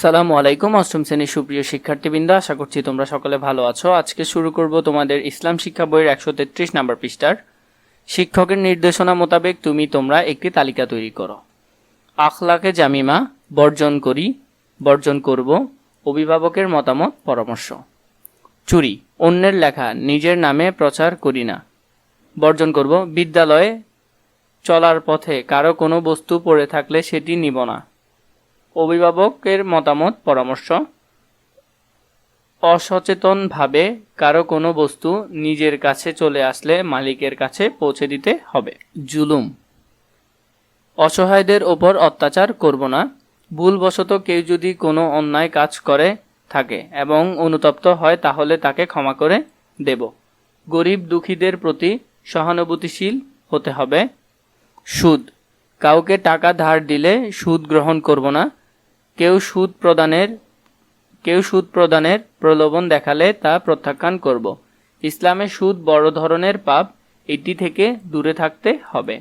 সালামু আলাইকুম, অষ্টম শ্রেণির সুপ্রিয় শিক্ষার্থীবৃন্দ, আশা করছি তোমরা সকলে ভালো আছো। আজকে শুরু করব তোমাদের ইসলাম শিক্ষা বইয়ের একশো তেত্রিশ নাম্বার পৃষ্ঠার। শিক্ষকের নির্দেশনা মোতাবেক তুমি তোমরা একটি তালিকা তৈরি করো। আখলাকে জামিমা, বর্জন করি, বর্জন করব, অভিভাবকের মতামত, পরামর্শ। চুরি, অন্যের লেখা, নিজের নামে প্রচার করি না। বর্জন করব, বিদ্যালয়ে চলার পথে কারও কোনো বস্তু পড়ে থাকলে সেটি নিব না। অভিভাবকের মতামত পরামর্শ। অসচেতনভাবে কারও কোনো বস্তু নিজের কাছে চলে আসলে মালিকের কাছে পৌঁছে দিতে হবে। জুলুম। অসহায়দের ওপর অত্যাচার করব না। ভুলবশত কেউ যদি কোনো অন্যায় কাজ করে থাকে এবং অনুতপ্ত হয় তাহলে তাকে ক্ষমা করে দেব। গরিব দুঃখীদের প্রতি সহানুভূতিশীল হতে হবে। সুদ। কাউকে টাকা ধার দিলে সুদ গ্রহণ করব না। কেউ সুদ প্রদানের, কেউ সুদ প্রদানের প্রলোভন দেখালে তা প্রত্যাখ্যান করব। ইসলামে সুদ বড় ধরনের পাপ, এটি থেকে দূরে থাকতে হবে।